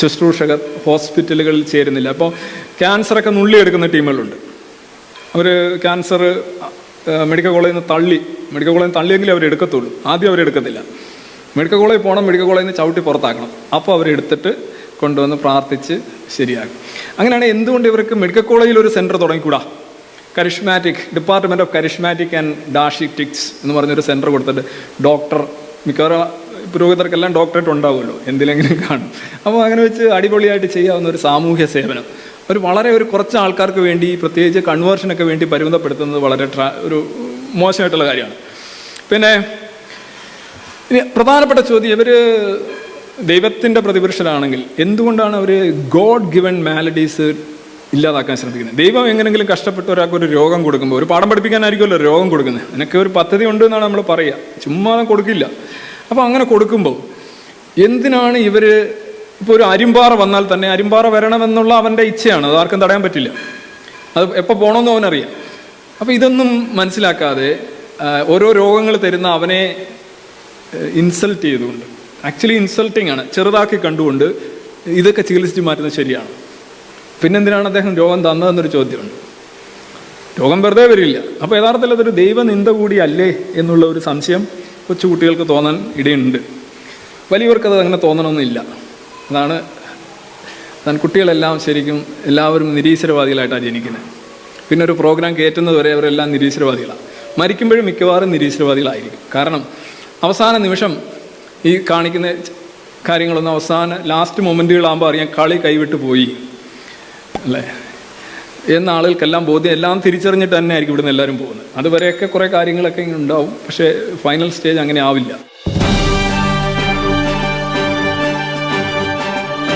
ശുശ്രൂഷകർ ഹോസ്പിറ്റലുകളിൽ ചേരുന്നില്ല. അപ്പോൾ ക്യാൻസറൊക്കെ നുള്ളിയെടുക്കുന്ന ടീമുകളുണ്ട്. അവർ cancer medical കോളേജിൽ നിന്ന് തള്ളി മെഡിക്കൽ കോളേജിൽ നിന്ന് തള്ളിയെങ്കിലും അവർ എടുക്കത്തുള്ളൂ. ആദ്യം അവരെടുക്കത്തില്ല മെഡിക്കൽ കോളേജിൽ പോകണം മെഡിക്കൽ കോളേജിൽ നിന്ന് ചവിട്ടി പുറത്താക്കണം. അപ്പോൾ അവരെടുത്തിട്ട് കൊണ്ടുവന്ന് പ്രാർത്ഥിച്ച് ശരിയാക്കും. അങ്ങനെയാണ് എന്തുകൊണ്ട് ഇവർക്ക് മെഡിക്കൽ കോളേജിൽ ഒരു centre തുടങ്ങിക്കൂടാ? Charismatic department of charismatic and dietetics എന്ന് പറഞ്ഞൊരു സെന്റർ കൊടുത്തിട്ട് ഡോക്ടർ മിക്കവാറും പുരോഹിതർക്കെല്ലാം ഡോക്ടറേറ്റ് ഉണ്ടാവുമല്ലോ. എന്തിലെങ്കിലും കാണും. അപ്പോൾ അങ്ങനെ വെച്ച് അടിപൊളിയായിട്ട് ചെയ്യാവുന്ന ഒരു സാമൂഹ്യ സേവനം. ഒരു വളരെ ഒരു കുറച്ച് ആൾക്കാർക്ക് വേണ്ടി പ്രത്യേകിച്ച് കൺവേർഷനൊക്കെ വേണ്ടി പരിമിതപ്പെടുത്തുന്നത് വളരെ ഒരു മോശമായിട്ടുള്ള കാര്യമാണ്. പിന്നെ ഇനി പ്രധാനപ്പെട്ട ചോദ്യം ഇവർ ദൈവത്തിന്റെ പ്രതിപുരുഷരാണെങ്കിൽ എന്തുകൊണ്ടാണ് അവർ ഗോഡ് ഗിവൺ മാലഡീസ് ഇല്ലാതാക്കാൻ ശ്രമിക്കുന്നത്? ദൈവം എങ്ങനെങ്കിലും കഷ്ടപ്പെട്ട് ഒരാൾക്ക് ഒരു രോഗം കൊടുക്കുമ്പോൾ ഒരു പാഠം പഠിപ്പിക്കാനായിരിക്കുമല്ലോ രോഗം കൊടുക്കുന്നത്. എനിക്ക് ഒരു പദ്ധതി ഉണ്ട് എന്നാണ് നമ്മൾ പറയുക. ചുമ്മാ കൊടുക്കില്ല. അപ്പോൾ അങ്ങനെ കൊടുക്കുമ്പോൾ എന്തിനാണ് ഇവർ ഇപ്പോൾ ഒരു അരിമ്പാറ വന്നാൽ തന്നെ അരിമ്പാറ വരണമെന്നുള്ള അവന്റെ ഇച്ഛയാണ്. അത് ആർക്കും തടയാൻ പറ്റില്ല. അത് എപ്പോൾ പോകണമെന്ന് അവനറിയാം. അപ്പോൾ ഇതൊന്നും മനസ്സിലാക്കാതെ ഓരോ രോഗങ്ങൾ തരുന്ന അവനെ ഇൻസൾട്ട് ചെയ്തുകൊണ്ട് ആക്ച്വലി ഇൻസൾട്ടിങ് ആണ്. ചെറുതാക്കി കണ്ടുകൊണ്ട് ഇതൊക്കെ ചികിത്സിച്ച് മാറ്റുന്നത് ശരിയാണ്. പിന്നെന്തിനാണ് അദ്ദേഹം രോഗം തന്നതെന്നൊരു ചോദ്യമുണ്ട്. രോഗം വെറുതെ വരില്ല. അപ്പോൾ യഥാർത്ഥത്തിൽ അതൊരു ദൈവനിന്ദ കൂടിയല്ലേ എന്നുള്ള ഒരു സംശയം കൊച്ചുകുട്ടികൾക്ക് തോന്നാൻ ഇടയുണ്ട്. വലിയവർക്കത് അങ്ങനെ തോന്നണമെന്നില്ല അതാണ് ഞാൻ കുട്ടികളെല്ലാം ശരിക്കും എല്ലാവരും നിരീശ്വരവാദികളായിട്ടാണ് ജനിക്കുന്നത്. പിന്നെ ഒരു പ്രോഗ്രാം കയറ്റുന്നത് വരെ അവരെല്ലാം നിരീശ്വരവാദികളാണ്. മരിക്കുമ്പോഴും മിക്കവാറും നിരീശ്വരവാദികളായിരിക്കും. കാരണം അവസാന നിമിഷം ഈ കാണിക്കുന്ന കാര്യങ്ങളൊന്നും അവസാന ലാസ്റ്റ് മൊമെന്റുകളാകുമ്പോൾ അറിയാം കളി കൈവിട്ട് പോയി. അല്ലേ? എന്ന ആളുകൾക്കെല്ലാം ബോധ്യം എല്ലാം തിരിച്ചറിഞ്ഞിട്ട് തന്നെ ആയിരിക്കും ഇവിടുന്ന് എല്ലാവരും പോകുന്നത്. അതുവരെയൊക്കെ കുറേ കാര്യങ്ങളൊക്കെ ഇങ്ങനെ ഉണ്ടാവും പക്ഷേ ഫൈനൽ സ്റ്റേജ് അങ്ങനെ ആവില്ല.